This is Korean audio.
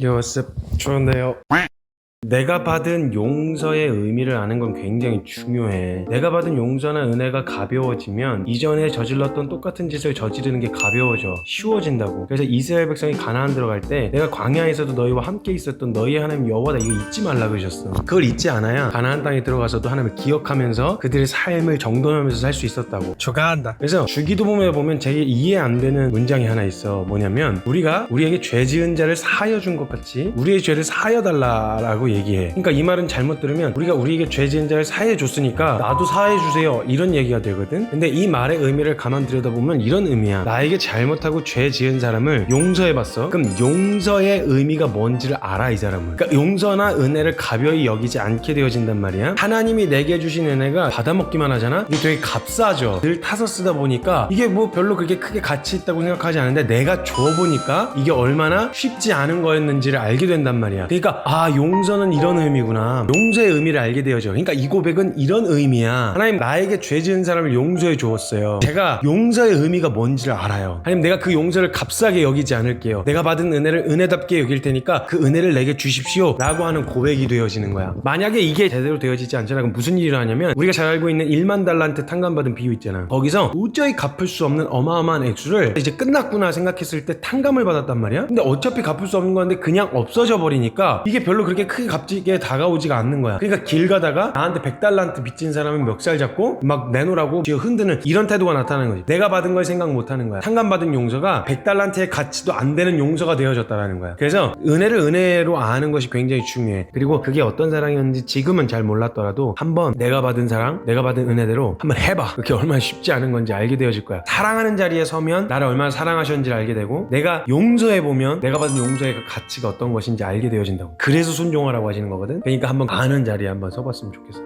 요셉 좋은데요. 내가 받은 용서의 의미를 아는 건 굉장히 중요해. 내가 받은 용서나 은혜가 가벼워지면 이전에 저질렀던 똑같은 짓을 저지르는 게 가벼워져. 쉬워진다고. 그래서 이스라엘 백성이 가나안 들어갈 때 내가 광야에서도 너희와 함께 있었던 너희 하나님 여호와다 이거 잊지 말라 그러셨어. 그걸 잊지 않아야 가나안 땅에 들어가서도 하나님을 기억하면서 그들의 삶을 정돈하면서 살 수 있었다고. 축하한다. 그래서 주기도문에 보면 제게 이해 안 되는 문장이 하나 있어. 뭐냐면 우리가 우리에게 죄 지은 자를 사하여 준 것 같이 우리의 죄를 사하여 달라라고 얘기해. 그러니까 이 말은 잘못 들으면 우리가 우리에게 죄 지은 자를 사해 줬으니까 나도 사해 주세요. 이런 얘기가 되거든. 근데 이 말의 의미를 가만 들여다보면 이런 의미야. 나에게 잘못하고 죄 지은 사람을 용서해 봤어. 그럼 용서의 의미가 뭔지를 알아 이 사람은. 그러니까 용서나 은혜를 가벼이 여기지 않게 되어진단 말이야. 하나님이 내게 주신 은혜가 받아먹기만 하잖아. 이게 되게 값싸죠. 늘 타서 쓰다 보니까 이게 뭐 별로 그렇게 크게 가치 있다고 생각하지 않은데 내가 줘 보니까 이게 얼마나 쉽지 않은 거였는지를 알게 된단 말이야. 그러니까 아 용서는 이런 의미구나. 용서의 의미를 알게 되어져. 그러니까 이 고백은 이런 의미야. 하나님 나에게 죄 지은 사람을 용서해 주었어요. 제가 용서의 의미가 뭔지를 알아요. 하나님 내가 그 용서를 값싸게 여기지 않을게요. 내가 받은 은혜를 은혜답게 여길 테니까 그 은혜를 내게 주십시오. 라고 하는 고백이 되어지는 거야. 만약에 이게 제대로 되어지지 않잖아. 그럼 무슨 일이 일어나냐면 우리가 잘 알고 있는 1만 달란트 탕감받은 비유 있잖아. 거기서 도저히 갚을 수 없는 어마어마한 액수를 이제 끝났구나 생각했을 때 탕감을 받았단 말이야. 근데 어차피 갚을 수 없는 건데 그냥 없어져 버리니까 이게 별로 그렇게 크게 값지게 다가오지가 않는 거야. 그러니까 길 가다가 나한테 100달란트 빚진 사람은 멱살 잡고 막 내놓으라고 뒤에 흔드는 이런 태도가 나타나는 거지. 내가 받은 걸 생각 못 하는 거야. 탕감받은 용서가 100달란트의 가치도 안 되는 용서가 되어졌다라는 거야. 그래서 은혜를 은혜로 아는 것이 굉장히 중요해. 그리고 그게 어떤 사랑이었는지 지금은 잘 몰랐더라도 한번 내가 받은 사랑, 내가 받은 은혜대로 한번 해봐. 그게 얼마나 쉽지 않은 건지 알게 되어질 거야. 사랑하는 자리에 서면 나를 얼마나 사랑하셨는지를 알게 되고 내가 용서해 보면 내가 받은 용서의 그 가치가 어떤 것인지 알게 되어진다고. 그래서 순종하라 고 하시는 거거든. 그러니까 한번 아는 자리에 한번 서봤으면 좋겠어.